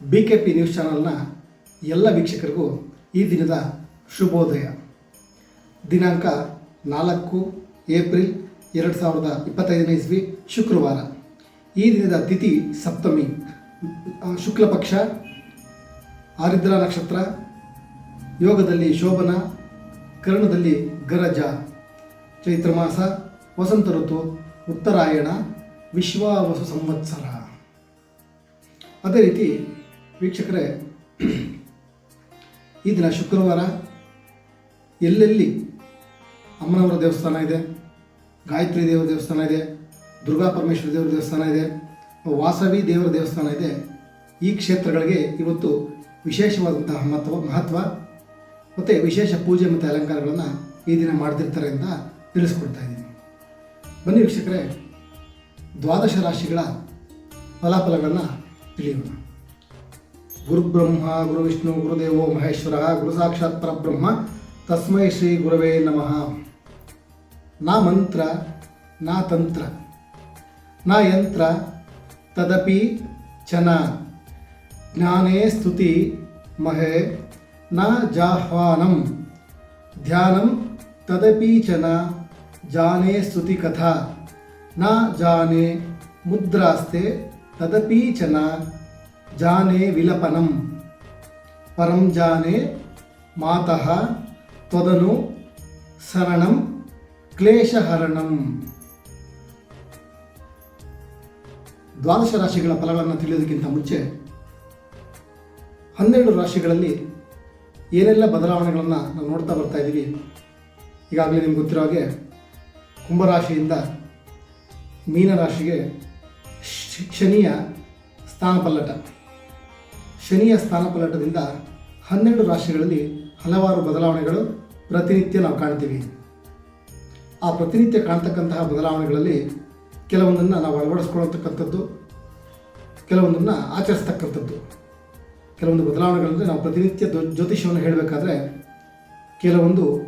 B K P news ಚಾನಲ್ನ ಎಲ್ಲ ವೀಕ್ಷಕರಿಗೂ ಈ ದಿನದ ಶುಭೋದಯ. ದಿನಾಂಕ ನಾಲ್ಕು ಏಪ್ರಿಲ್ ಎರಡು ಸಾವಿರದ ಇಪ್ಪತ್ತೈದನೇ ಇಸ್ವಿ, ಶುಕ್ರವಾರ. ಈ ದಿನದ ತಿಥಿ ಸಪ್ತಮಿ. ಶುಕ್ಲಪಕ್ಷ ಶುಕ್ಲ ಪಕ್ಷ, ಆರಿದ್ರ ನಕ್ಷತ್ರ, ಯೋಗದಲ್ಲಿ ಶೋಭನ, ಕರ್ಣದಲ್ಲಿ ಗರಜ, ಚೈತ್ರ ಮಾಸ, ವಸಂತ ಋತು, ಉತ್ತರಾಯಣ, ವಿಶ್ವಾವಸು ಸಂವತ್ಸರ. ಅದೇ ರೀತಿ ವೀಕ್ಷಕರೇ, ಈ ದಿನ ಶುಕ್ರವಾರ ಎಲ್ಲೆಲ್ಲಿ ಅಮ್ಮನವರ ದೇವಸ್ಥಾನ ಇದೆ, ಗಾಯತ್ರಿ ದೇವರ ದೇವಸ್ಥಾನ ಇದೆ, ದುರ್ಗಾ ಪರಮೇಶ್ವರ ದೇವರ ದೇವಸ್ಥಾನ ಇದೆ, ವಾಸವಿ ದೇವರ ದೇವಸ್ಥಾನ ಇದೆ, ಈ ಕ್ಷೇತ್ರಗಳಿಗೆ ಇವತ್ತು ವಿಶೇಷವಾದಂತಹ ಮಹತ್ವ ಮಹತ್ವ ಮತ್ತು ವಿಶೇಷ ಪೂಜೆ ಮತ್ತು ಅಲಂಕಾರಗಳನ್ನು ಈ ದಿನ ಮಾಡ್ತಿರ್ತಾರೆ ಅಂತ ತಿಳಿಸ್ಕೊಡ್ತಾ ಇದ್ದೀನಿ. ಬನ್ನಿ ವೀಕ್ಷಕರೇ, ದ್ವಾದಶ ರಾಶಿಗಳ ಫಲಾಫಲಗಳನ್ನು ತಿಳಿಯೋಣ. गुरुब्रह्मा, गुरुविष्णु, गुरुदेवो महेश्वरः ब्रह्म तस्म श्री श्रीगुरवे नम। ना मंत्र, न तंत्र, न यंत्र, तदपि चना। ज्ञाने स्तुति, महे, न जाह्वानं। ध्यानं, तदपि च न जाने स्तुतिकथा न जाने, मुद्रास्ते, तदपि च न ಜಾನೆ ವಿಲಪನಂ ಪರಂ ಜಾನೆ ಮಾತಃ ತ್ವದನು ಸರಣಂ ಕ್ಲೇಶಹರಣಂ ದ್ವಾದಶ ರಾಶಿಗಳ ಫಲಗಳನ್ನು ತಿಳಿಯೋದಕ್ಕಿಂತ ಮುಂಚೆ ಹನ್ನೆರಡು ರಾಶಿಗಳಲ್ಲಿ ಏನೆಲ್ಲ ಬದಲಾವಣೆಗಳನ್ನು ನಾವು ನೋಡ್ತಾ ಬರ್ತಾ ಇದ್ದೀವಿ, ಈಗಾಗಲೇ ನಿಮ್ಗೆ ಗೊತ್ತಿರೋ ಹಾಗೆ ಕುಂಭರಾಶಿಯಿಂದ ಮೀನರಾಶಿಗೆ ಶನಿಯ ಸ್ಥಾನಪಲ್ಲಟ. ಶನಿಯ ಸ್ಥಾನಪಲ್ಲಟದಿಂದ ಹನ್ನೆರಡು ರಾಶಿಗಳಲ್ಲಿ ಹಲವಾರು ಬದಲಾವಣೆಗಳು ಪ್ರತಿನಿತ್ಯ ನಾವು ಕಾಣ್ತೀವಿ. ಆ ಪ್ರತಿನಿತ್ಯ ಕಾಣ್ತಕ್ಕಂತಹ ಬದಲಾವಣೆಗಳಲ್ಲಿ ಕೆಲವೊಂದನ್ನು ನಾವು ಅಳವಡಿಸ್ಕೊಳ್ತಕ್ಕಂಥದ್ದು ಕೆಲವೊಂದನ್ನು ಆಚರಿಸ್ತಕ್ಕಂಥದ್ದು. ಕೆಲವೊಂದು ಬದಲಾವಣೆಗಳಂದರೆ ನಾವು ಪ್ರತಿನಿತ್ಯ ಜ್ಯೋ- ಜ್ಯೋತಿಷ್ಯವನ್ನು ಹೇಳಬೇಕಾದ್ರೆ ಕೆಲವೊಂದು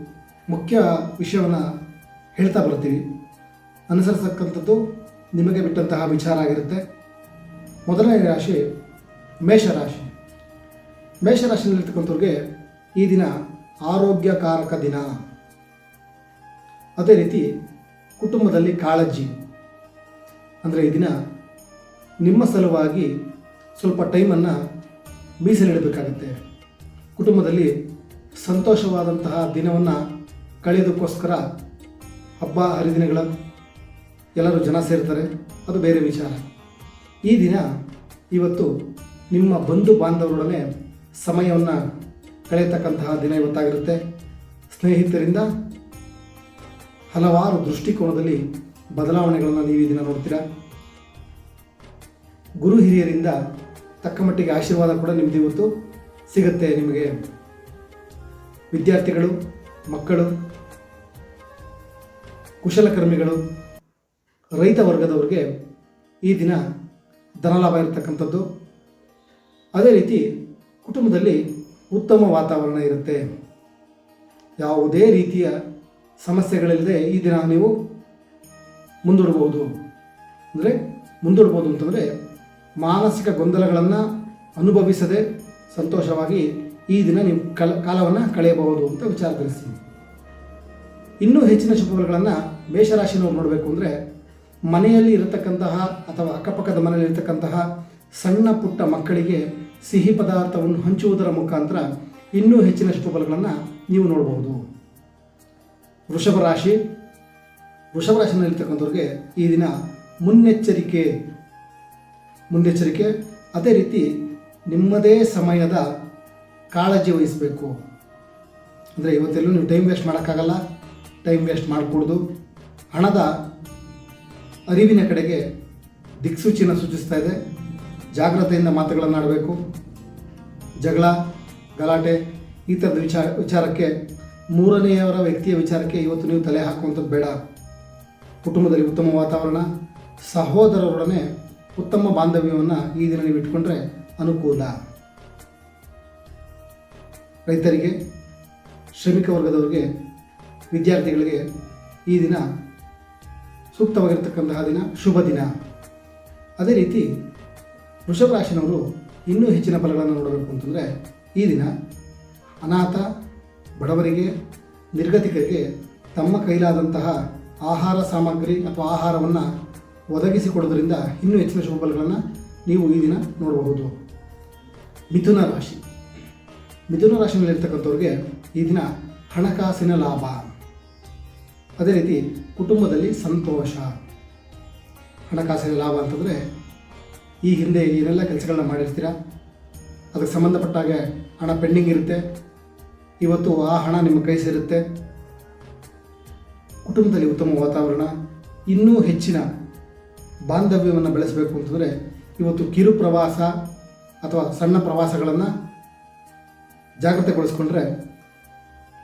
ಮುಖ್ಯ ವಿಷಯವನ್ನು ಹೇಳ್ತಾ ಬರ್ತೀವಿ. ಅನುಸರಿಸತಕ್ಕಂಥದ್ದು ನಿಮಗೆ ಬಿಟ್ಟಂತಹ ವಿಚಾರ ಆಗಿರುತ್ತೆ. ಮೊದಲನೇ ರಾಶಿ ಮೇಷರಾಶಿ ಮೇಷರಾಶಿಯಲ್ಲಿರ್ತಕ್ಕಂಥವ್ರಿಗೆ ಈ ದಿನ ಆರೋಗ್ಯಕಾರಕ ದಿನ. ಅದೇ ರೀತಿ ಕುಟುಂಬದಲ್ಲಿ ಕಾಳಜಿ. ಅಂದರೆ ಈ ದಿನ ನಿಮ್ಮ ಸಲುವಾಗಿ ಸ್ವಲ್ಪ ಟೈಮನ್ನು ಮೀಸಲಿಡಬೇಕಾಗುತ್ತೆ. ಕುಟುಂಬದಲ್ಲಿ ಸಂತೋಷವಾದಂತಹ ದಿನವನ್ನು ಕಳೆಯೋದಕ್ಕೋಸ್ಕರ ಹಬ್ಬ, ಹರಿದಿನಗಳ ಎಲ್ಲರೂ ಜನ ಸೇರ್ತಾರೆ. ಅದು ಬೇರೆ ವಿಚಾರ. ಈ ದಿನ ಇವತ್ತು ನಿಮ್ಮ ಬಂಧು ಬಾಂಧವರೊಡನೆ ಸಮಯವನ್ನು ಕಳೆಯತಕ್ಕಂತಹ ದಿನ ಇವತ್ತಾಗಿರುತ್ತೆ. ಸ್ನೇಹಿತರಿಂದ ಹಲವಾರು ದೃಷ್ಟಿಕೋನದಲ್ಲಿ ಬದಲಾವಣೆಗಳನ್ನು ನೀವು ಈ ದಿನ ನೋಡ್ತೀರಾ? ಗುರು ಹಿರಿಯರಿಂದ ತಕ್ಕ ಮಟ್ಟಿಗೆ ಆಶೀರ್ವಾದ ಕೂಡ ನಿಮ್ದು ಇವತ್ತು ಸಿಗುತ್ತೆ ನಿಮಗೆ. ವಿದ್ಯಾರ್ಥಿಗಳು, ಮಕ್ಕಳು, ಕುಶಲಕರ್ಮಿಗಳು, ರೈತ ವರ್ಗದವ್ರಿಗೆ ಈ ದಿನ ಧನಲಾಭ ಇರತಕ್ಕಂಥದ್ದು. ಅದೇ ರೀತಿ ಕುಟುಂಬದಲ್ಲಿ ಉತ್ತಮ ವಾತಾವರಣ ಇರುತ್ತೆ. ಯಾವುದೇ ರೀತಿಯ ಸಮಸ್ಯೆಗಳಿಲ್ಲದೆ ಈ ದಿನ ನೀವು ಮುಂದೂಡ್ಬೋದು ಅಂದರೆ ಮುಂದೂಡ್ಬೋದು ಅಂತಂದರೆ ಮಾನಸಿಕ ಗೊಂದಲಗಳನ್ನು ಅನುಭವಿಸದೆ ಸಂತೋಷವಾಗಿ ಈ ದಿನ ನೀವು ಕಲ ಕಾಲವನ್ನು ಕಳೆಯಬಹುದು ಅಂತ ವಿಚಾರ ತಿಳಿಸಿ ಇನ್ನೂ ಹೆಚ್ಚಿನ ಶುಭಗಳನ್ನು ಮೇಷರಾಶಿನವ್ರು ನೋಡಬೇಕು ಅಂದರೆ ಮನೆಯಲ್ಲಿ ಇರತಕ್ಕಂತಹ ಅಥವಾ ಅಕ್ಕಪಕ್ಕದ ಮನೆಯಲ್ಲಿ ಇರತಕ್ಕಂತಹ ಸಣ್ಣ ಪುಟ್ಟ ಮಕ್ಕಳಿಗೆ ಸಿಹಿ ಪದಾರ್ಥವನ್ನು ಹಂಚುವುದರ ಮುಖಾಂತರ ಇನ್ನೂ ಹೆಚ್ಚಿನ ಶುಭಫಲಗಳನ್ನು ನೀವು ನೋಡಬಹುದು ವೃಷಭ ರಾಶಿ. ವೃಷಭ ರಾಶಿನಲ್ಲಿರ್ತಕ್ಕಂಥವ್ರಿಗೆ ಈ ದಿನ ಮುನ್ನೆಚ್ಚರಿಕೆ ಮುನ್ನೆಚ್ಚರಿಕೆ. ಅದೇ ರೀತಿ ನಿಮ್ಮದೇ ಸಮಯದ ಕಾಳಜಿ ವಹಿಸಬೇಕು. ಅಂದರೆ ಇವತ್ತೆಲ್ಲೂ ನೀವು ಟೈಮ್ ವೇಸ್ಟ್ ಮಾಡೋಕ್ಕಾಗಲ್ಲ. ಟೈಮ್ ವೇಸ್ಟ್ ಮಾಡಕೂಡ್ದು. ಹಣದ ಅರಿವಿನ ಕಡೆಗೆ ದಿಕ್ಸೂಚಿನ ಸೂಚಿಸ್ತಾ ಇದೆ. ಜಾಗ್ರತೆಯಿಂದ ಮಾತುಗಳನ್ನು ಆಡಬೇಕು. ಜಗಳ, ಗಲಾಟೆ, ಈ ಥರದ ವಿಚಾರ, ವಿಚಾರಕ್ಕೆ ಮೂರನೆಯವರ ವ್ಯಕ್ತಿಯ ವಿಚಾರಕ್ಕೆ ಇವತ್ತು ನೀವು ತಲೆ ಹಾಕುವಂಥದ್ದು ಬೇಡ. ಕುಟುಂಬದಲ್ಲಿ ಉತ್ತಮ ವಾತಾವರಣ, ಸಹೋದರರೊಡನೆ ಉತ್ತಮ ಬಾಂಧವ್ಯವನ್ನು ಈ ದಿನ ನೀವು ಇಟ್ಕೊಂಡ್ರೆ ಅನುಕೂಲ. ರೈತರಿಗೆ, ಶ್ರಮಿಕ ವರ್ಗದವರಿಗೆ, ವಿದ್ಯಾರ್ಥಿಗಳಿಗೆ ಈ ದಿನ ಸೂಕ್ತವಾಗಿರ್ತಕ್ಕಂತಹ ದಿನ ಶುಭ ದಿನ. ಅದೇ ರೀತಿ ವೃಷಭ ರಾಶಿನವರು ಇನ್ನೂ ಹೆಚ್ಚಿನ ಫಲಗಳನ್ನು ನೋಡಬೇಕು ಅಂತಂದರೆ ಈ ದಿನ ಅನಾಥ, ಬಡವರಿಗೆ, ನಿರ್ಗತಿಕರಿಗೆ ತಮ್ಮ ಕೈಲಾದಂತಹ ಆಹಾರ ಸಾಮಗ್ರಿ ಅಥವಾ ಆಹಾರವನ್ನು ಒದಗಿಸಿಕೊಡೋದ್ರಿಂದ ಇನ್ನೂ ಹೆಚ್ಚಿನ ಶುಭ ಫಲಗಳನ್ನು ನೀವು ಈ ದಿನ ನೋಡಬಹುದು. ಮಿಥುನ ರಾಶಿ. ಮಿಥುನ ರಾಶಿಯಲ್ಲಿರ್ತಕ್ಕಂಥವ್ರಿಗೆ ಈ ದಿನ ಹಣಕಾಸಿನ ಲಾಭ. ಅದೇ ರೀತಿ ಕುಟುಂಬದಲ್ಲಿ ಸಂತೋಷ. ಹಣಕಾಸಿನ ಲಾಭ ಅಂತಂದರೆ ಈ ಹಿಂದೆ ಏನೆಲ್ಲ ಕೆಲಸಗಳನ್ನ ಮಾಡಿರ್ತೀರಾ? ಅದಕ್ಕೆ ಸಂಬಂಧಪಟ್ಟಾಗೆ ಹಣ ಪೆಂಡಿಂಗ್ ಇರುತ್ತೆ. ಇವತ್ತು ಆ ಹಣ ನಿಮ್ಮ ಕೈ ಸೇರುತ್ತೆ. ಕುಟುಂಬದಲ್ಲಿ ಉತ್ತಮ ವಾತಾವರಣ, ಇನ್ನೂ ಹೆಚ್ಚಿನ ಬಾಂಧವ್ಯವನ್ನು ಬೆಳೆಸಬೇಕು ಅಂತಂದರೆ ಇವತ್ತು ಕಿರು ಪ್ರವಾಸ ಅಥವಾ ಸಣ್ಣ ಪ್ರವಾಸಗಳನ್ನು ಜಾಗ್ರತೆಗೊಳಿಸ್ಕೊಂಡ್ರೆ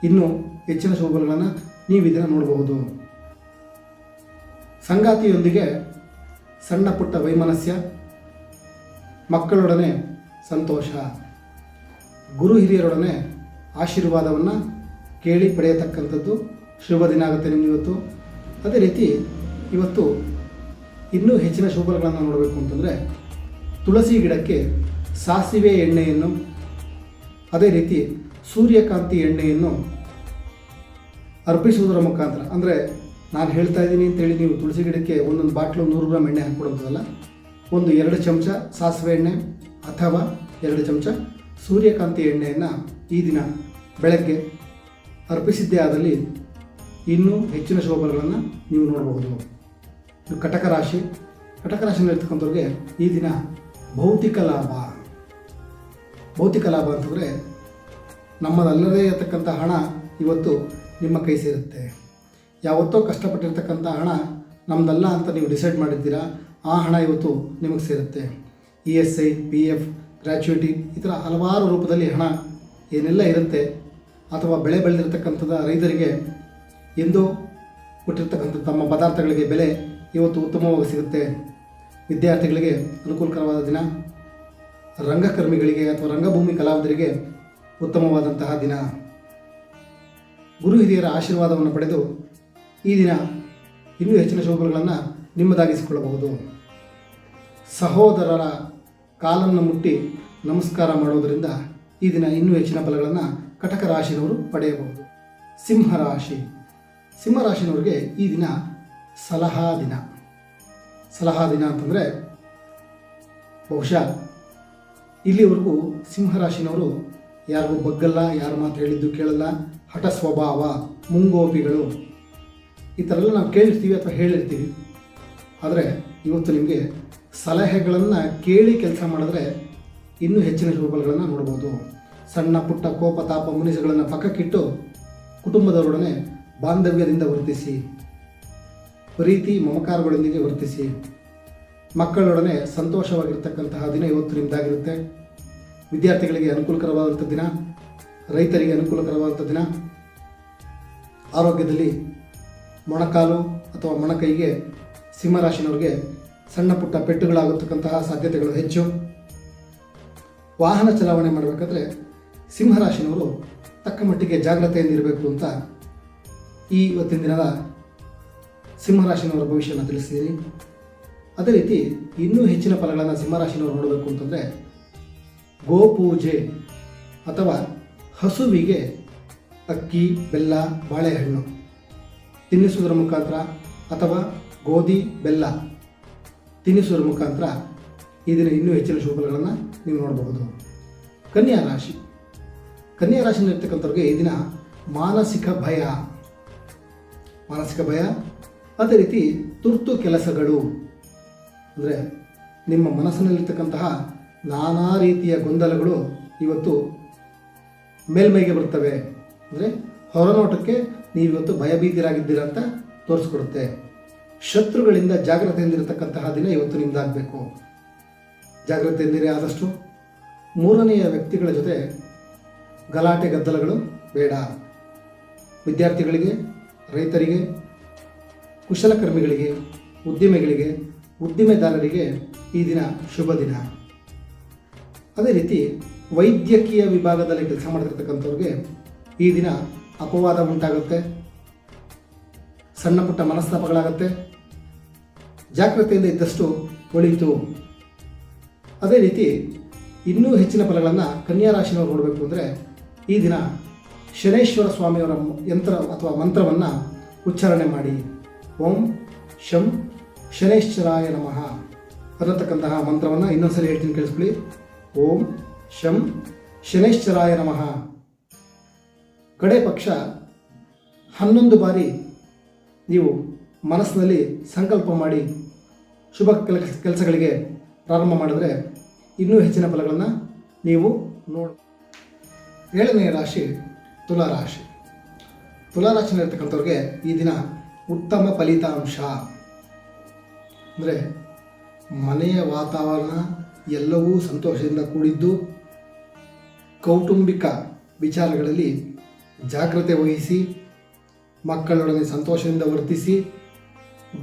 ಇನ್ನೂ ಹೆಚ್ಚಿನ ಶುಭಗಳನ್ನು ನೀವು ಇದನ್ನು ನೋಡಬಹುದು ಸಂಗಾತಿಯೊಂದಿಗೆ ಸಣ್ಣ ಪುಟ್ಟ ವೈಮನಸ್ಯ ಮಕ್ಕಳೊಡನೆ ಸಂತೋಷ. ಗುರು ಹಿರಿಯರೊಡನೆ ಆಶೀರ್ವಾದವನ್ನು ಕೇಳಿ ಪಡೆಯತಕ್ಕಂಥದ್ದು ಶುಭ ದಿನ ಆಗುತ್ತೆ ನಿಮ್ಗೆ ಇವತ್ತು. ಅದೇ ರೀತಿ ಇವತ್ತು ಇನ್ನೂ ಹೆಚ್ಚಿನ ಶುಭಗಳನ್ನು ನೋಡಬೇಕು ಅಂತಂದರೆ ತುಳಸಿ ಗಿಡಕ್ಕೆ ಸಾಸಿವೆ ಎಣ್ಣೆಯನ್ನು, ಅದೇ ರೀತಿ ಸೂರ್ಯಕಾಂತಿ ಎಣ್ಣೆಯನ್ನು ಅರ್ಪಿಸುವುದರ ಮುಖಾಂತರ, ಅಂದರೆ ನಾನು ಹೇಳ್ತಾ ಇದ್ದೀನಿ ಅಂತೇಳಿ ನೀವು ತುಳಸಿ ಗಿಡಕ್ಕೆ ಒಂದೊಂದು ಬಾಟ್ಲು ನೂರು ಗ್ರಾಮ್ ಎಣ್ಣೆ ಹಾಕ್ಕೊಡೋದಲ್ಲ ಒಂದು ಎರಡು ಚಮಚ ಸಾಸಿವೆ ಎಣ್ಣೆ ಅಥವಾ ಎರಡು ಚಮಚ ಸೂರ್ಯಕಾಂತಿ ಎಣ್ಣೆಯನ್ನು ಈ ದಿನ ಬೆಳಗ್ಗೆ ಅರ್ಪಿಸಿದ್ದೇ ಆದಲ್ಲಿ ಇನ್ನೂ ಹೆಚ್ಚಿನ ಶೋಭನಗಳನ್ನು ನೀವು ನೋಡಬಹುದು ಇದು ಕಟಕ ರಾಶಿ. ಕಟಕ ರಾಶಿಯಲ್ಲಿರ್ತಕ್ಕಂಥವ್ರಿಗೆ ಈ ದಿನ ಭೌತಿಕ ಲಾಭ. ಭೌತಿಕ ಲಾಭ ಅಂತಂದರೆ ನಮ್ಮದಲ್ಲದೇ ಇರತಕ್ಕಂಥ ಹಣ ಇವತ್ತು ನಿಮ್ಮ ಕೈ ಸೇರುತ್ತೆ. ಯಾವತ್ತೋ ಕಷ್ಟಪಟ್ಟಿರ್ತಕ್ಕಂಥ ಹಣ ನಮ್ಮದಲ್ಲ ಅಂತ ನೀವು ಡಿಸೈಡ್ ಮಾಡಿದ್ದೀರಾ? ಆ ಹಣ ಇವತ್ತು ನಿಮಗೆ ಸೇರುತ್ತೆ. E S I, P F gratuity ಈ ಥರ ಹಲವಾರು ರೂಪದಲ್ಲಿ ಹಣ ಏನೆಲ್ಲ ಇರುತ್ತೆ ಅಥವಾ ಬೆಳೆ ಬೆಳೆದಿರ್ತಕ್ಕಂಥದ್ದು ರೈತರಿಗೆ ಎಂದು ಕೊಟ್ಟಿರ್ತಕ್ಕಂಥ ತಮ್ಮ ಪದಾರ್ಥಗಳಿಗೆ ಬೆಲೆ ಇವತ್ತು ಉತ್ತಮವಾಗಿ ಸಿಗುತ್ತೆ. ವಿದ್ಯಾರ್ಥಿಗಳಿಗೆ ಅನುಕೂಲಕರವಾದ ದಿನ. ರಂಗಕರ್ಮಿಗಳಿಗೆ ಅಥವಾ ರಂಗಭೂಮಿ ಕಲಾವಿದರಿಗೆ ಉತ್ತಮವಾದಂತಹ ದಿನ. ಗುರು ಹಿರಿಯರ ಆಶೀರ್ವಾದವನ್ನು ಪಡೆದು ಈ ದಿನ ಇನ್ನೂ ಹೆಚ್ಚಿನ ಶುಭಗಳನ್ನು ನಿಮ್ಮದಾಗಿಸಿಕೊಳ್ಳಬಹುದು. ಸಹೋದರರ ಕಾಲನ್ನು ಮುಟ್ಟಿ ನಮಸ್ಕಾರ ಮಾಡೋದರಿಂದ ಈ ದಿನ ಇನ್ನೂ ಹೆಚ್ಚಿನ ಫಲಗಳನ್ನು ಕಟಕ ರಾಶಿಯವರು ಪಡೆಯಬಹುದು. ಸಿಂಹರಾಶಿ ಸಿಂಹರಾಶಿನವರಿಗೆ ಈ ದಿನ ಸಲಹಾ ದಿನ. ಸಲಹಾ ದಿನ ಅಂತಂದರೆ ಬಹುಶಃ ಇಲ್ಲಿವರೆಗೂ ಸಿಂಹರಾಶಿನವರು ಯಾರಿಗೂ ಬಗ್ಗಲ್ಲ, ಯಾರು ಮಾತು ಹೇಳಿದ್ದು ಕೇಳಲ್ಲ, ಹಠ ಸ್ವಭಾವ, ಮುಂಗೋಪಿಗಳು, ಈ ಥರ ಎಲ್ಲ ನಾವು ಕೇಳಿರ್ತೀವಿ ಅಥವಾ ಹೇಳಿರ್ತೀವಿ. ಆದರೆ ಇವತ್ತು ನಿಮಗೆ ಸಲಹೆಗಳನ್ನು ಕೇಳಿ ಕೆಲಸ ಮಾಡಿದ್ರೆ ಇನ್ನೂ ಹೆಚ್ಚಿನ ಶುಭಗಳನ್ನು ನೋಡ್ಬೋದು. ಸಣ್ಣ, ಪುಟ್ಟ ಕೋಪ, ತಾಪ, ಮುನಿಸುಗಳನ್ನು ಪಕ್ಕಕ್ಕಿಟ್ಟು ಕುಟುಂಬದವರೊಡನೆ ಬಾಂಧವ್ಯದಿಂದ ವರ್ತಿಸಿ, ಪ್ರೀತಿ, ಮಮಕಾರಗಳೊಂದಿಗೆ ವರ್ತಿಸಿ, ಮಕ್ಕಳೊಡನೆ ಸಂತೋಷವಾಗಿರ್ತಕ್ಕಂತಹ ದಿನ ಇವತ್ತು ನಿಮ್ಮದಾಗಿರುತ್ತೆ ವಿದ್ಯಾರ್ಥಿಗಳಿಗೆ ಅನುಕೂಲಕರವಾದಂಥ ದಿನ, ರೈತರಿಗೆ ಅನುಕೂಲಕರವಾದಂಥ ದಿನ. ಆರೋಗ್ಯದಲ್ಲಿ ಮೊಣಕಾಲು ಅಥವಾ ಮೊಣಕೈಗೆ ಸಿಂಹರಾಶಿನವ್ರಿಗೆ ಸಣ್ಣ ಪುಟ್ಟ ಪೆಟ್ಟುಗಳಾಗತಕ್ಕಂತಹ ಸಾಧ್ಯತೆಗಳು ಹೆಚ್ಚು. ವಾಹನ ಚಲಾವಣೆ ಮಾಡಬೇಕಾದ್ರೆ ಸಿಂಹರಾಶಿನವರು ತಕ್ಕ ಮಟ್ಟಿಗೆ ಜಾಗ್ರತೆಯಿಂದಿರಬೇಕು ಅಂತ ಈ ಇವತ್ತಿನ ದಿನದ ಸಿಂಹರಾಶಿನವರ ಭವಿಷ್ಯನ ತಿಳಿಸಿದ್ದೀನಿ. ಅದೇ ರೀತಿ ಇನ್ನೂ ಹೆಚ್ಚಿನ ಫಲಗಳನ್ನು ಸಿಂಹರಾಶಿನವರು ನೋಡಬೇಕು ಅಂತಂದರೆ ಗೋಪೂಜೆ ಅಥವಾ ಹಸುವಿಗೆ ಅಕ್ಕಿ, ಬೆಲ್ಲ, ಬಾಳೆಹಣ್ಣು ತಿನ್ನಿಸುವುದರ ಮುಖಾಂತರ ಅಥವಾ ಗೋಧಿ, ಬೆಲ್ಲ. ತಿನ್ನಿಸುವುದರ ಮುಖಾಂತರ ಈ ದಿನ ಇನ್ನೂ ಹೆಚ್ಚಿನ ಶುಭಗಳನ್ನು ನೀವು ನೋಡಬಹುದು. ಕನ್ಯಾ ರಾಶಿ. ಕನ್ಯಾ ರಾಶಿಯಲ್ಲಿರ್ತಕ್ಕಂಥವ್ರಿಗೆ ಈ ದಿನ ಮಾನಸಿಕ ಭಯ. ಮಾನಸಿಕ ಭಯ, ಅದೇ ರೀತಿ ತುರ್ತು ಕೆಲಸಗಳು. ಅಂದರೆ ನಿಮ್ಮ ಮನಸ್ಸಿನಲ್ಲಿರ್ತಕ್ಕಂತಹ ನಾನಾ ರೀತಿಯ ಗೊಂದಲಗಳು ಇವತ್ತು ಮೇಲ್ಮೈಗೆ ಬರ್ತವೆ. ಅಂದರೆ ಹೊರನೋಟಕ್ಕೆ ನೀವು ಇವತ್ತು ಭಯಭೀತಿರಾಗಿದ್ದೀರಾ ಅಂತ ತೋರಿಸ್ಕೊಡುತ್ತೆ. ಶತ್ರುಗಳಿಂದ ಜಾಗ್ರತೆಯಿಂದಿರತಕ್ಕಂತಹ ದಿನ ಇವತ್ತು ನಿಮ್ದಾಗಬೇಕು ಜಾಗ್ರತೆಯಿಂದಿರೇ ಆದಷ್ಟು ಮೂರನೆಯ ವ್ಯಕ್ತಿಗಳ ಜೊತೆ ಗಲಾಟೆ ಗದ್ದಲಗಳು ಬೇಡ. ವಿದ್ಯಾರ್ಥಿಗಳಿಗೆ, ರೈತರಿಗೆ, ಕುಶಲಕರ್ಮಿಗಳಿಗೆ, ಉದ್ದಿಮೆಗಳಿಗೆ, ಉದ್ದಿಮೆದಾರರಿಗೆ ಈ ದಿನ ಶುಭ ದಿನ. ಅದೇ ರೀತಿ ವೈದ್ಯಕೀಯ ವಿಭಾಗದಲ್ಲಿ ಕೆಲಸ ಮಾಡ್ತಿರ್ತಕ್ಕಂಥವ್ರಿಗೆ ಈ ದಿನ ಅಪವಾದ ಉಂಟಾಗುತ್ತೆ. ಸಣ್ಣ ಪುಟ್ಟ ಮನಸ್ತಾಪಗಳಾಗತ್ತೆ. ಜಾಗ್ರತೆಯಿಂದ ಇದ್ದಷ್ಟು ಒಳಿತು ಅದೇ ರೀತಿ ಇನ್ನೂ ಹೆಚ್ಚಿನ ಫಲಗಳನ್ನು ಕನ್ಯಾ ರಾಶಿಯವರು ನೋಡಬೇಕು ಅಂದರೆ ಈ ದಿನ ಶನೇಶ್ವರ ಸ್ವಾಮಿಯವರ ಯಂತ್ರ ಅಥವಾ ಮಂತ್ರವನ್ನು ಉಚ್ಚಾರಣೆ ಮಾಡಿ. ಓಂ ಶಂ ಶನೇಶ್ವರಾಯ ನಮಃ ಅನ್ನತಕ್ಕಂತಹ ಮಂತ್ರವನ್ನು ಇನ್ನೊಂದ್ಸಲ ಹೇಳ್ತೀನಿ ಕೇಳಿಸ್ಕೊಳ್ಳಿ. ಓಂ ಶಂ ಶನೇಶ್ವರಾಯ ನಮಃ. ಕಡೆ ಪಕ್ಷ ಹನ್ನೊಂದು ಬಾರಿ ನೀವು ಮನಸ್ಸಿನಲ್ಲಿ ಸಂಕಲ್ಪ ಮಾಡಿ ಶುಭ ಕೆಲ, ಕೆಲಸಗಳಿಗೆ ಪ್ರಾರಂಭ ಮಾಡಿದರೆ ಇನ್ನೂ ಹೆಚ್ಚಿನ ಫಲಗಳನ್ನು ನೀವು ನೋಡ ಏಳನೆಯ ರಾಶಿ ತುಲಾ ರಾಶಿ. ತುಲಾ ರಾಶಿನಲ್ಲಿರ್ತಕ್ಕಂಥವ್ರಿಗೆ ಈ ದಿನ ಉತ್ತಮ ಫಲಿತಾಂಶ. ಅಂದರೆ ಮನೆಯ ವಾತಾವರಣ ಎಲ್ಲವೂ ಸಂತೋಷದಿಂದ ಕೂಡಿದ್ದು ಕೌಟುಂಬಿಕ ವಿಚಾರಗಳಲ್ಲಿ ಜಾಗ್ರತೆ ವಹಿಸಿ, ಮಕ್ಕಳೊಡನೆ ಸಂತೋಷದಿಂದ ವರ್ತಿಸಿ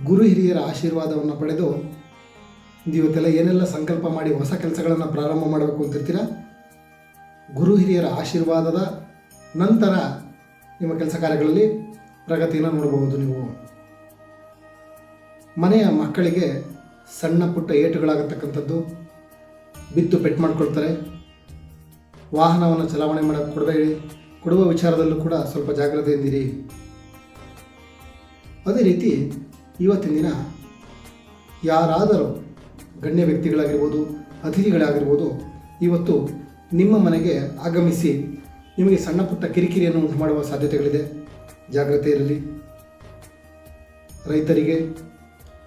ಗುರು ಹಿರಿಯರ ಆಶೀರ್ವಾದವನ್ನು ಪಡೆದು ಇವತ್ತೆಲ್ಲ ಏನೆಲ್ಲ ಸಂಕಲ್ಪ ಮಾಡಿ ಹೊಸ ಕೆಲಸಗಳನ್ನು ಪ್ರಾರಂಭ ಮಾಡಬೇಕು ಅಂತಿರ್ತೀರ? ಗುರು ಹಿರಿಯರ ಆಶೀರ್ವಾದದ ನಂತರ ನಿಮ್ಮ ಕೆಲಸ ಕಾರ್ಯಗಳಲ್ಲಿ ಪ್ರಗತಿಯನ್ನು ನೋಡಬಹುದು ನೀವು. ಮನೆಯ ಮಕ್ಕಳಿಗೆ ಸಣ್ಣ ಪುಟ್ಟ ಏಟುಗಳಾಗತಕ್ಕಂಥದ್ದು ಬಿತ್ತು ಪೆಟ್ಟು ಮಾಡಿಕೊಳ್ತಾರೆ. ವಾಹನವನ್ನು ಚಲಾವಣೆ ಮಾಡಕ್ಕೆ ಕೊಡಬೇಡಿ ಕೊಡುವ ವಿಚಾರದಲ್ಲೂ ಕೂಡ ಸ್ವಲ್ಪ ಜಾಗ್ರತೆಯಿಂದಿರಿ. ಅದೇ ರೀತಿ ಇವತ್ತಿನ ದಿನ ಯಾರಾದರೂ ಗಣ್ಯ ವ್ಯಕ್ತಿಗಳಾಗಿರ್ಬೋದು, ಅತಿಥಿಗಳಾಗಿರ್ಬೋದು, ಇವತ್ತು ನಿಮ್ಮ ಮನೆಗೆ ಆಗಮಿಸಿ ನಿಮಗೆ ಸಣ್ಣ ಪುಟ್ಟ ಕಿರಿಕಿರಿಯನ್ನು ಉಂಟು ಮಾಡುವ ಸಾಧ್ಯತೆಗಳಿದೆ. ಜಾಗ್ರತೆ ಇರಲಿ. ರೈತರಿಗೆ,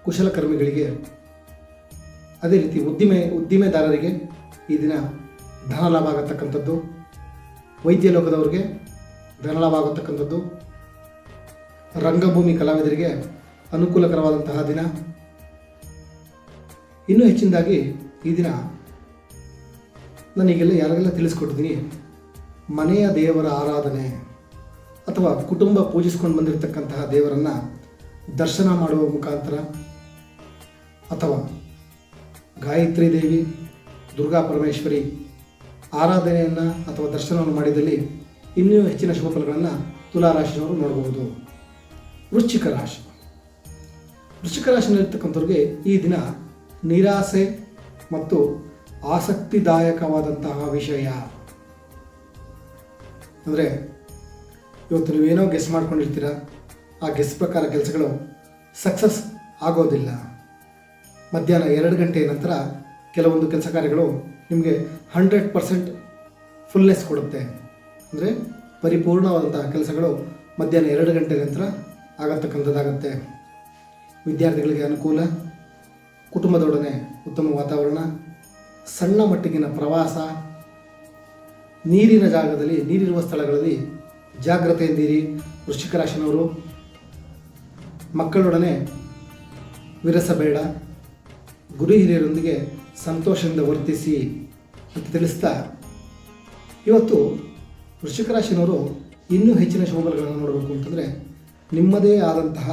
ಕುಶಲಕರ್ಮಿಗಳಿಗೆ, ಅದೇ ರೀತಿ ಉದ್ದಿಮೆ, ಉದ್ದಿಮೆದಾರರಿಗೆ ಈ ದಿನ ಧನ ಲಾಭ ಆಗತಕ್ಕಂಥದ್ದು, ವೈದ್ಯ ಲೋಕದವ್ರಿಗೆ ಧನ ಲಾಭ ಆಗತಕ್ಕಂಥದ್ದು, ರಂಗಭೂಮಿ ಕಲಾವಿದರಿಗೆ ಅನುಕೂಲಕರವಾದಂತಹ ದಿನ. ಇನ್ನೂ ಹೆಚ್ಚಿನದಾಗಿ ಈ ದಿನ ನನಗೆಲ್ಲ ಯಾರಿಗೆಲ್ಲ ತಿಳಿಸ್ಕೊಟ್ಟಿದ್ದೀನಿ, ಮನೆಯ ದೇವರ ಆರಾಧನೆ ಅಥವಾ ಕುಟುಂಬ ಪೂಜಿಸ್ಕೊಂಡು ಬಂದಿರತಕ್ಕಂತಹ ದೇವರನ್ನು ದರ್ಶನ ಮಾಡುವ ಮುಖಾಂತರ ಅಥವಾ ಗಾಯತ್ರಿ ದೇವಿ, ದುರ್ಗಾ ಪರಮೇಶ್ವರಿ ಆರಾಧನೆಯನ್ನು ಅಥವಾ ದರ್ಶನವನ್ನು ಮಾಡಿದಲ್ಲಿ ಇನ್ನೂ ಹೆಚ್ಚಿನ ಶುಭ ಫಲಗಳನ್ನು ತುಲಾ ರಾಶಿಯವರು ನೋಡಬಹುದು ವೃಶ್ಚಿಕ ರಾಶಿ. ವೃಶ್ಚಿಕ ರಾಶಿಯಲ್ಲಿರ್ತಕ್ಕಂಥವ್ರಿಗೆ ಈ ದಿನ ನಿರಾಸೆ ಮತ್ತು ಆಸಕ್ತಿದಾಯಕವಾದಂತಹ ವಿಷಯ. ಅಂದರೆ ಇವತ್ತು ನೀವೇನೋ ಗೆಸ್ ಮಾಡ್ಕೊಂಡಿರ್ತೀರ? ಆ ಗೆಸ್ ಪ್ರಕಾರ ಕೆಲಸಗಳು ಸಕ್ಸಸ್ ಆಗೋದಿಲ್ಲ. ಮಧ್ಯಾಹ್ನ ಎರಡು ಗಂಟೆಯ ನಂತರ ಕೆಲವೊಂದು ಕೆಲಸ ಕಾರ್ಯಗಳು ನಿಮಗೆ ಹಂಡ್ರೆಡ್ ಪರ್ಸೆಂಟ್ ಫುಲ್ನೆಸ್ ಕೊಡುತ್ತೆ. ಅಂದರೆ ಪರಿಪೂರ್ಣವಾದಂತಹ ಕೆಲಸಗಳು ಮಧ್ಯಾಹ್ನ ಎರಡು ಗಂಟೆ ನಂತರ ಆಗತಕ್ಕಂಥದ್ದಾಗತ್ತೆ. ವಿದ್ಯಾರ್ಥಿಗಳಿಗೆ ಅನುಕೂಲ, ಕುಟುಂಬದೊಡನೆ ಉತ್ತಮ ವಾತಾವರಣ, ಸಣ್ಣ ಮಟ್ಟಿಗಿನ ಪ್ರವಾಸ, ನೀರಿನ ಜಾಗದಲ್ಲಿ, ನೀರಿರುವ ಸ್ಥಳಗಳಲ್ಲಿ ಜಾಗ್ರತೆಯಿಂದಿರಿ ವೃಶ್ಚಿಕ ರಾಶಿನವರು. ಮಕ್ಕಳೊಡನೆ ವಿರಸಬೇಡ ಗುರು ಹಿರಿಯರೊಂದಿಗೆ ಸಂತೋಷದಿಂದ ವರ್ತಿಸಿ ಅಂತ ತಿಳಿಸ್ತಾ, ಇವತ್ತು ವೃಶ್ಚಿಕ ರಾಶಿನವರು ಇನ್ನೂ ಹೆಚ್ಚಿನ ಶೋಭಗಳನ್ನು ನೋಡಬೇಕು ಅಂತಂದರೆ ನಿಮ್ಮದೇ ಆದಂತಹ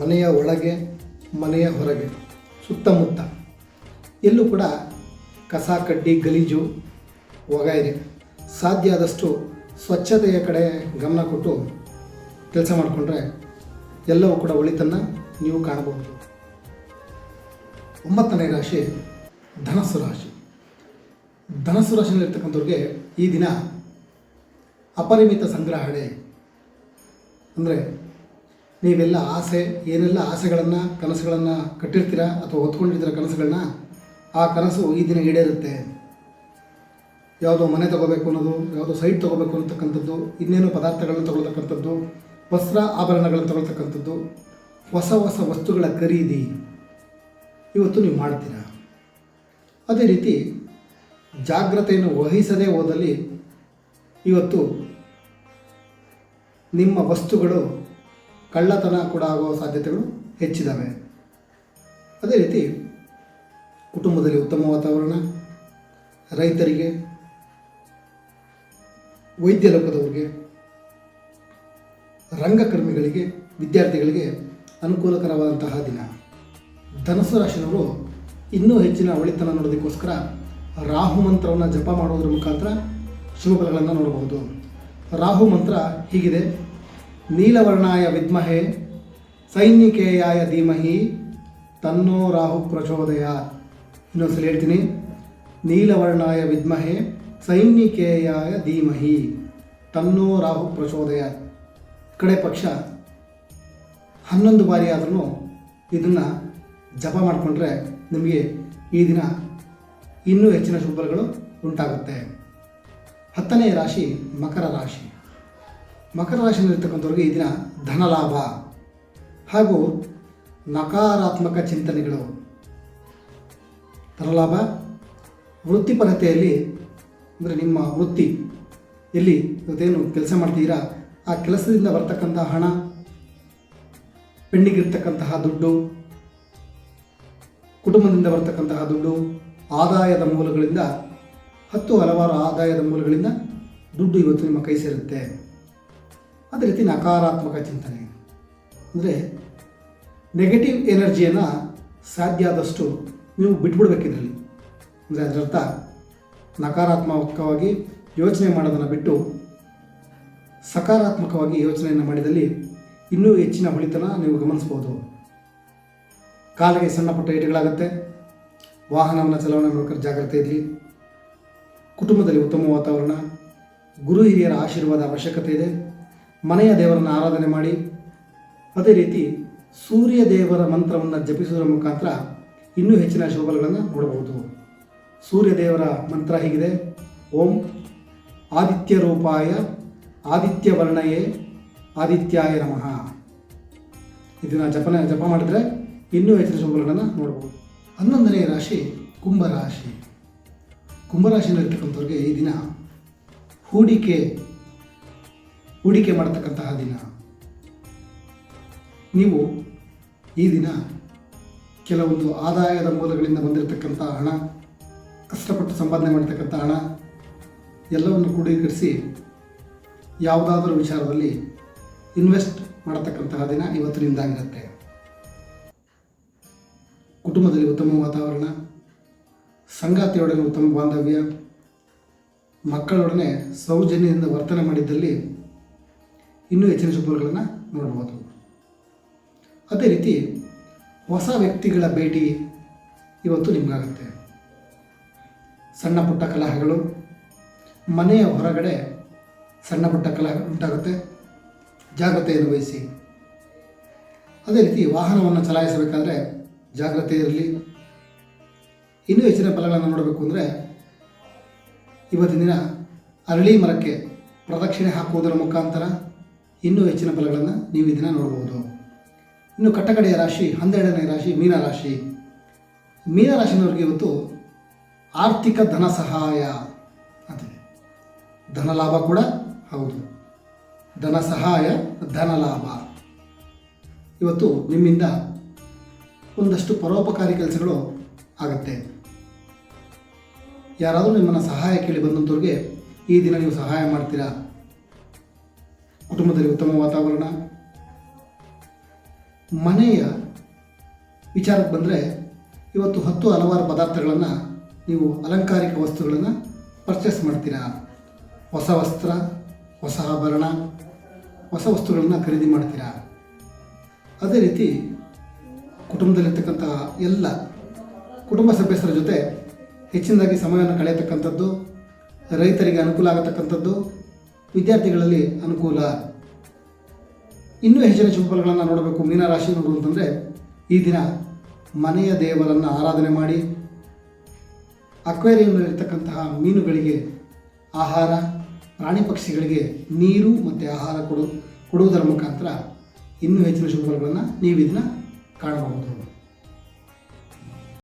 ಮನೆಯ ಒಳಗೆ, ಮನೆಯ ಹೊರಗೆ, ಸುತ್ತಮುತ್ತ. ಎಲ್ಲೂ ಕೂಡ ಕಸ, ಕಡ್ಡಿ, ಗಲೀಜು ಒಗ ಇದೆ. ಸಾಧ್ಯ ಆದಷ್ಟು ಸ್ವಚ್ಛತೆಯ ಕಡೆ ಗಮನ ಕೊಟ್ಟು ಕೆಲಸ ಮಾಡಿಕೊಂಡ್ರೆ ಎಲ್ಲವೂ ಕೂಡ ಒಳಿತನ್ನು ನೀವು ಕಾಣಬಹುದು. ಒಂಬತ್ತನೇ ರಾಶಿ ಧನಸ್ಸು ರಾಶಿ. ಧನಸ್ಸು ರಾಶಿಯಲ್ಲಿರ್ತಕ್ಕಂಥವ್ರಿಗೆ ಈ ದಿನ ಅಪರಿಮಿತ ಸಂಗ್ರಹಣೆ ಅಂದರೆ ನೀವೆಲ್ಲ ಆಸೆ, ಏನೆಲ್ಲ ಆಸೆಗಳನ್ನು, ಕನಸುಗಳನ್ನು ಕಟ್ಟಿರ್ತೀರ ಅಥವಾ ಹೊತ್ಕೊಂಡಿರ್ತೀರ ಕನಸುಗಳನ್ನ, ಆ ಕನಸು ಈ ದಿನ ಈಡೇರುತ್ತೆ. ಯಾವುದೋ ಮನೆ ತಗೋಬೇಕು ಅನ್ನೋದು, ಯಾವುದೋ ಸೈಟ್ ತಗೋಬೇಕು ಅನ್ನತಕ್ಕಂಥದ್ದು, ಇನ್ನೇನು ಪದಾರ್ಥಗಳನ್ನು ತಗೊಳ್ತಕ್ಕಂಥದ್ದು, ವಸ್ತ್ರ ಆಭರಣಗಳನ್ನು ತಗೊಳ್ತಕ್ಕಂಥದ್ದು, ಹೊಸ ಹೊಸ ವಸ್ತುಗಳ ಖರೀದಿ ಇವತ್ತು ನೀವು ಮಾಡ್ತೀರಾ? ಅದೇ ರೀತಿ ಜಾಗ್ರತೆಯನ್ನು ವಹಿಸದೇ ಹೋದಲ್ಲಿ ಇವತ್ತು ನಿಮ್ಮ ವಸ್ತುಗಳು ಕಳ್ಳತನ ಕೂಡ ಆಗುವ ಸಾಧ್ಯತೆಗಳು ಹೆಚ್ಚಿದ್ದಾವೆ. ಅದೇ ರೀತಿ ಕುಟುಂಬದಲ್ಲಿ ಉತ್ತಮ ವಾತಾವರಣ, ರೈತರಿಗೆ, ವೈದ್ಯ ಲೋಕದವರಿಗೆ, ರಂಗಕರ್ಮಿಗಳಿಗೆ, ವಿದ್ಯಾರ್ಥಿಗಳಿಗೆ ಅನುಕೂಲಕರವಾದಂತಹ ದಿನ. ಧನಸ್ಸು ರಾಶಿಯವರು ಇನ್ನೂ ಹೆಚ್ಚಿನ ಒಳಿತನ ನೋಡೋದಕ್ಕೋಸ್ಕರ ರಾಹು ಮಂತ್ರವನ್ನು ಜಪ ಮಾಡೋದ್ರ ಮುಖಾಂತರ ಶುಭ ಫಲಗಳನ್ನು ನೋಡಬಹುದು. ರಾಹು ಮಂತ್ರ ಹೀಗಿದೆ. ನೀಲವರ್ಣಾಯ ವಿದ್ಮಹೆ, ಸೈನಿಕೇಯಾಯ ಧೀಮಹಿ, ತನ್ನೋ ರಾಹು ಪ್ರಚೋದಯ. ಇನ್ನೊಂದ್ಸಲ ಹೇಳ್ತೀನಿ. ನೀಲವರ್ಣಾಯ ವಿದ್ಮಹೆ, ಸೈನಿಕೇಯಾಯ ಧೀಮಹಿ, ತನ್ನೋ ರಾಹು ಪ್ರಚೋದಯ. ಕಡೆ ಪಕ್ಷ ಹನ್ನೊಂದು ಬಾರಿ ಆದ್ರೂ ಇದನ್ನು ಜಪ ಮಾಡಿಕೊಂಡ್ರೆ ನಿಮಗೆ ಈ ದಿನ ಇನ್ನೂ ಹೆಚ್ಚಿನ ಶುಭಗಳು ಉಂಟಾಗುತ್ತೆ. ಹತ್ತನೇ ರಾಶಿ ಮಕರ ರಾಶಿ. ಮಕರ ರಾಶಿಯಲ್ಲಿರ್ತಕ್ಕಂಥವ್ರಿಗೆ ಈ ದಿನ ಧನಲಾಭ ಹಾಗೂ ನಕಾರಾತ್ಮಕ ಚಿಂತನೆಗಳು. ಧನಲಾಭ ವೃತ್ತಿಪರತೆಯಲ್ಲಿ, ಅಂದರೆ ನಿಮ್ಮ ವೃತ್ತಿ, ಎಲ್ಲಿ ಇವತ್ತೇನು ಕೆಲಸ ಮಾಡ್ತೀರಾ ಆ ಕೆಲಸದಿಂದ ಬರ್ತಕ್ಕಂಥ ಹಣ ಪೆಂಡಿಗಿರ್ತಕ್ಕಂತಹ ದುಡ್ಡು, ಕುಟುಂಬದಿಂದ ಬರ್ತಕ್ಕಂತಹ ದುಡ್ಡು, ಆದಾಯದ ಮೂಲಗಳಿಂದ, ಹತ್ತು ಹಲವಾರು ಆದಾಯದ ಮೂಲಗಳಿಂದ ದುಡ್ಡು ಇವತ್ತು ನಿಮ್ಮ ಕೈ ಸೇರುತ್ತೆ. ಅದೇ ರೀತಿ ನಕಾರಾತ್ಮಕ ಚಿಂತನೆ. ಅಂದರೆ ನೆಗೆಟಿವ್ ಎನರ್ಜಿಯನ್ನು ಸಾಧ್ಯ ಆದಷ್ಟು ನೀವು ಬಿಟ್ಬಿಡ್ಬೇಕಿದ್ರಲ್ಲಿ. ಅಂದರೆ ಅದರರ್ಥ ನಕಾರಾತ್ಮಕವಾಗಿ ಯೋಚನೆ ಮಾಡೋದನ್ನು ಬಿಟ್ಟು ಸಕಾರಾತ್ಮಕವಾಗಿ ಯೋಚನೆಯನ್ನು ಮಾಡಿದಲ್ಲಿ ಇನ್ನೂ ಹೆಚ್ಚಿನ ಹೊಳಿತನ ನೀವು ಗಮನಿಸ್ಬೋದು. ಕಾಲಿಗೆ ಸಣ್ಣ ಪುಟ್ಟ ಏಟುಗಳಾಗುತ್ತೆ. ವಾಹನವನ್ನು ಚಲಾವಣೆ ಮಾಡಬೇಕಾದ್ರೆ ಜಾಗ್ರತೆ ಇರಲಿ. ಕುಟುಂಬದಲ್ಲಿ ಉತ್ತಮ ವಾತಾವರಣ, ಗುರು ಹಿರಿಯರ ಆಶೀರ್ವಾದ ಅವಶ್ಯಕತೆ ಇದೆ. ಮನೆಯ ದೇವರನ್ನು ಆರಾಧನೆ ಮಾಡಿ, ಅದೇ ರೀತಿ ಸೂರ್ಯ ದೇವರ ಮಂತ್ರವನ್ನು ಜಪಿಸುವುದರ ಮುಖಾಂತರ ಇನ್ನೂ ಹೆಚ್ಚಿನ ಶುಭಗಳನ್ನು ನೋಡಬಹುದು. ಸೂರ್ಯ ದೇವರ ಮಂತ್ರ ಹೀಗಿದೆ, ಓಂ ಆದಿತ್ಯ ರೂಪಾಯ ಆದಿತ್ಯ ವರ್ಣಯೇ ಆದಿತ್ಯಾಯ ನಮಃ. ಇದನ್ನು ಜಪನ, ಜಪ ಮಾಡಿದ್ರೆ ಇನ್ನೂ ಹೆಚ್ಚಿನ ಶುಭಗಳನ್ನು ನೋಡಬಹುದು. ಹನ್ನೊಂದನೇ ರಾಶಿ ಕುಂಭರಾಶಿ. ಕುಂಭರಾಶಿಯಲ್ಲಿರ್ತಕ್ಕಂಥವ್ರಿಗೆ ಈ ದಿನ ಹೂಡಿಕೆ ಹೂಡಿಕೆ ಮಾಡತಕ್ಕಂತಹ ದಿನ. ನೀವು ಈ ದಿನ ಕೆಲವೊಂದು ಆದಾಯದ ಮೂಲಗಳಿಂದ ಬಂದಿರತಕ್ಕಂಥ ಹಣ, ಕಷ್ಟಪಟ್ಟು ಸಂಪಾದನೆ ಮಾಡತಕ್ಕಂಥ ಹಣ, ಎಲ್ಲವನ್ನು ಕ್ರೋಢೀಕರಿಸಿ ಯಾವುದಾದರೂ ವಿಚಾರದಲ್ಲಿ ಇನ್ವೆಸ್ಟ್ ಮಾಡತಕ್ಕಂತಹ ದಿನ ಇವತ್ತಿನಿಂದಾಗಿರುತ್ತೆ ಕುಟುಂಬದಲ್ಲಿ ಉತ್ತಮ ವಾತಾವರಣ, ಸಂಗಾತಿಯೊಡನೆ ಉತ್ತಮ ಬಾಂಧವ್ಯ, ಮಕ್ಕಳೊಡನೆ ಸೌಜನ್ಯದಿಂದ ವರ್ತನೆ ಮಾಡಿದ್ದಲ್ಲಿ ಇನ್ನೂ ಹೆಚ್ಚಿನ ಸುದ್ದಿಗಳನ್ನು ನೋಡ್ಬೋದು. ಅದೇ ರೀತಿ ಹೊಸ ವ್ಯಕ್ತಿಗಳ ಭೇಟಿ ಇವತ್ತು ನಿಮಗಾಗುತ್ತೆ. ಸಣ್ಣ ಪುಟ್ಟ ಕಲಹಗಳು, ಮನೆಯ ಹೊರಗಡೆ ಸಣ್ಣ ಪುಟ್ಟ ಕಲಹ ಉಂಟಾಗುತ್ತೆ. ಜಾಗ್ರತೆಯನ್ನು ವಹಿಸಿ ಅದೇ ರೀತಿ ವಾಹನವನ್ನು ಚಲಾಯಿಸಬೇಕಾದ್ರೆ ಜಾಗ್ರತೆ ಇರಲಿ. ಇನ್ನೂ ಹೆಚ್ಚಿನ ಫಲಗಳನ್ನು ನೋಡಬೇಕು ಅಂದರೆ ಇವತ್ತಿನ ದಿನ ಅರಳಿ ಮರಕ್ಕೆ ಪ್ರದಕ್ಷಿಣೆ ಹಾಕುವುದರ ಮುಖಾಂತರ ಇನ್ನೂ ಹೆಚ್ಚಿನ ಫಲಗಳನ್ನು ನೀವು ಇದನ್ನು ದಿನ ನೋಡಬಹುದು ಇನ್ನು ಕಟ್ಟಕಡೆಯ ರಾಶಿ, ಹನ್ನೆರಡನೇ ರಾಶಿ ಮೀನರಾಶಿ ಮೀನರಾಶಿನವ್ರಿಗೆ ಮೀನ ರಾಶಿನವರಿಗೆ ಇವತ್ತು ಆರ್ಥಿಕ ಧನ ಸಹಾಯ ಅಂತಿದೆ. ಧನ ಲಾಭ ಕೂಡ ಹೌದು. ಧನ ಸಹಾಯ, ಧನ ಲಾಭ. ಇವತ್ತು ನಿಮ್ಮಿಂದ ಒಂದಷ್ಟು ಪರೋಪಕಾರಿ ಕೆಲಸಗಳು ಆಗುತ್ತೆ. ಯಾರಾದರೂ ನಿಮ್ಮನ್ನು ಸಹಾಯ ಕೇಳಿ ಬಂದಂಥವ್ರಿಗೆ ಈ ದಿನ ನೀವು ಸಹಾಯ ಮಾಡ್ತೀರಾ? ಕುಟುಂಬದಲ್ಲಿ ಉತ್ತಮ ವಾತಾವರಣ. ಮನೆಯ ವಿಚಾರಕ್ಕೆ ಬಂದರೆ ಇವತ್ತು ಹತ್ತು ಹಲವಾರು ಪದಾರ್ಥಗಳನ್ನು ನೀವು ಅಲಂಕಾರಿಕ ವಸ್ತುಗಳನ್ನು ಪರ್ಚೇಸ್ ಮಾಡ್ತೀರಾ. ಹೊಸ ವಸ್ತ್ರ, ಹೊಸ ಆಭರಣ, ಹೊಸ ವಸ್ತುಗಳನ್ನು ಖರೀದಿ ಮಾಡ್ತೀರಾ. ಅದೇ ರೀತಿ ಕುಟುಂಬದಲ್ಲಿರ್ತಕ್ಕಂಥ ಎಲ್ಲ ಕುಟುಂಬ ಸದಸ್ಯರ ಜೊತೆ ಹೆಚ್ಚಿನದಾಗಿ ಸಮಯವನ್ನು ಕಳೆಯತಕ್ಕಂಥದ್ದು, ರೈತರಿಗೆ ಅನುಕೂಲ ಆಗತಕ್ಕಂಥದ್ದು ವಿದ್ಯಾರ್ಥಿಗಳಲ್ಲಿ ಅನುಕೂಲ. ಇನ್ನೂ ಹೆಚ್ಚಿನ ಶುಭಫಲಗಳನ್ನು ನೋಡಬೇಕು. ಮೀನರಾಶಿ ನೋಡುವಂತಂದರೆ ಈ ದಿನ ಮನೆಯ ದೇವರನ್ನು ಆರಾಧನೆ ಮಾಡಿ ಅಕ್ವೇರಿಯಂನಲ್ಲಿರ್ತಕ್ಕಂತಹ ಮೀನುಗಳಿಗೆ ಆಹಾರ ಪ್ರಾಣಿ ಪಕ್ಷಿಗಳಿಗೆ ನೀರು ಮತ್ತು ಆಹಾರ ಕೊಡು, ಕೊಡುವುದರ ಮುಖಾಂತರ ಇನ್ನೂ ಹೆಚ್ಚಿನ ಶುಭಫಲಗಳನ್ನು ನೀವು ಇದನ್ನು ಕಾಣಬಹುದು.